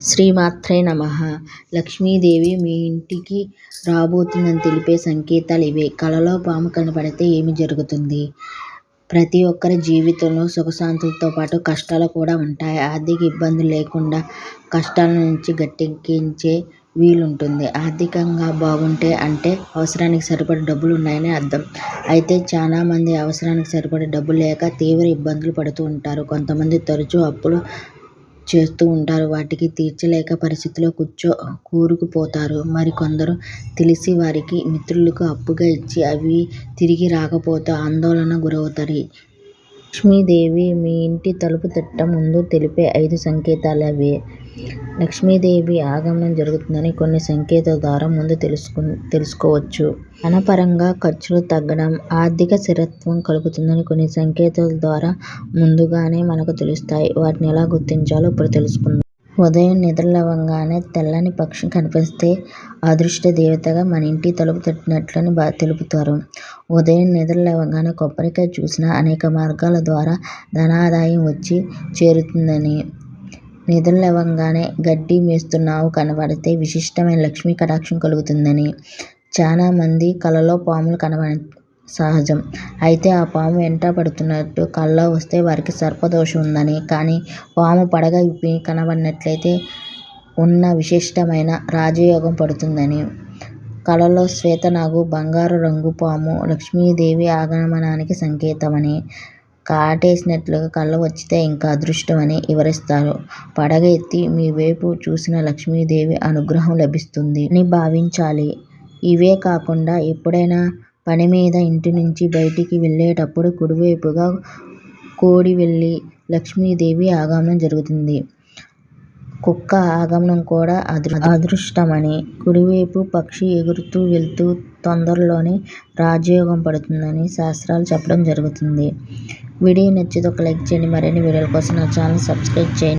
శ్రీమాత్రే నమః లక్ష్మీదేవి మీ ఇంటికి రాబోతుందని తెలిపే సంకేతాలు ఇవే. కలలో పాము కనపడితే ఏమి జరుగుతుంది? ప్రతి ఒక్కరి జీవితంలో సుఖశాంతులతో పాటు కష్టాలు కూడా ఉంటాయి. ఆర్థిక ఇబ్బందులు లేకుండా కష్టాల నుంచి గట్టెక్కించే వీలుంటుంది. ఆర్థికంగా బాగుంటే అంటే అవసరానికి సరిపడా డబ్బులున్నాయని అర్థం. అయితే చాలామంది అవసరానికి సరిపడా డబ్బులు లేక తీవ్ర ఇబ్బందులు పడుతూ ఉంటారు. కొంతమంది తరచూ అప్పులు చేస్తూ ఉంటారు. వాటికి తీర్చలేక పరిస్థితిలో కూర్చో కూరుకుపోతారు. మరికొందరు తెలిసి వారికి మిత్రులకు అప్పుగా ఇచ్చి అవి తిరిగి రాకపోతే ఆందోళన గురవుతారు. లక్ష్మీదేవి మీ ఇంటి తలుపు తట్ట ముందు తెలిపే ఐదు సంకేతాలివే. లక్ష్మీదేవి ఆగమనం జరుగుతుందని కొన్ని సంకేతాల ద్వారా ముందే తెలుసుకోవచ్చు. ధనపరంగా ఖర్చులు తగ్గడం, ఆర్థిక స్థిరత్వం కలుగుతుందని కొన్ని సంకేతాల ద్వారా ముందుగానే మనకు తెలుస్తాయి. వాటిని ఎలా గుర్తించాలో ఇప్పుడు తెలుసుకుందాం. ఉదయం నిద్రలేవగానే తెల్లని పక్షి కనిపిస్తే అదృష్ట దేవతగా మన ఇంటి తలుపు తట్టినట్లని తెలుపుతారు. ఉదయం నిద్రలేవగానే కొబ్బరికాయ చూసినా అనేక మార్గాల ద్వారా ధనాదాయం వచ్చి చేరుతుందని, నిద్రలేవగానే గడ్డి మేస్తున్న ఆవు విశిష్టమైన లక్ష్మీ కటాక్షం కలుగుతుందని, చానా కలలో పాములు కనపడడం సహజం. అయితే ఆ పాము వెంట పడుతున్నట్టు కలలో వస్తే వారికి సర్పదోషం ఉందని, కానీ పాము పడగ విప్పి కనబడినట్లయితే ఉన్న విశిష్టమైన రాజయోగం పడుతుందని, కలలో శ్వేతనాగు, బంగారు రంగు పాము లక్ష్మీదేవి ఆగమనానికి సంకేతమని, కాటేసినట్లుగా కల వచ్చితే ఇంకా అదృష్టమని వివరిస్తారు. పడగ ఎత్తి మీ వైపు చూసిన లక్ష్మీదేవి అనుగ్రహం లభిస్తుంది అని భావించాలి. ఇవే కాకుండా ఎప్పుడైనా పనిమీద ఇంటి నుంచి బయటికి వెళ్ళేటప్పుడు కుడివైపుగా కోడి వెళ్ళి లక్ష్మీదేవి ఆగమనం జరుగుతుంది. కుక్క ఆగమనం కూడా అదృష్టమని, కుడివైపు పక్షి ఎగురుతూ వెళ్తూ తొందరలోనే రాజయోగం పడుతుందని శాస్త్రాలు చెప్పడం జరుగుతుంది. వీడియో నచ్చితే ఒక లైక్ చేయండి. మరిన్ని వీడియోల కోసం నా ఛానల్ని సబ్స్క్రైబ్ చేయండి.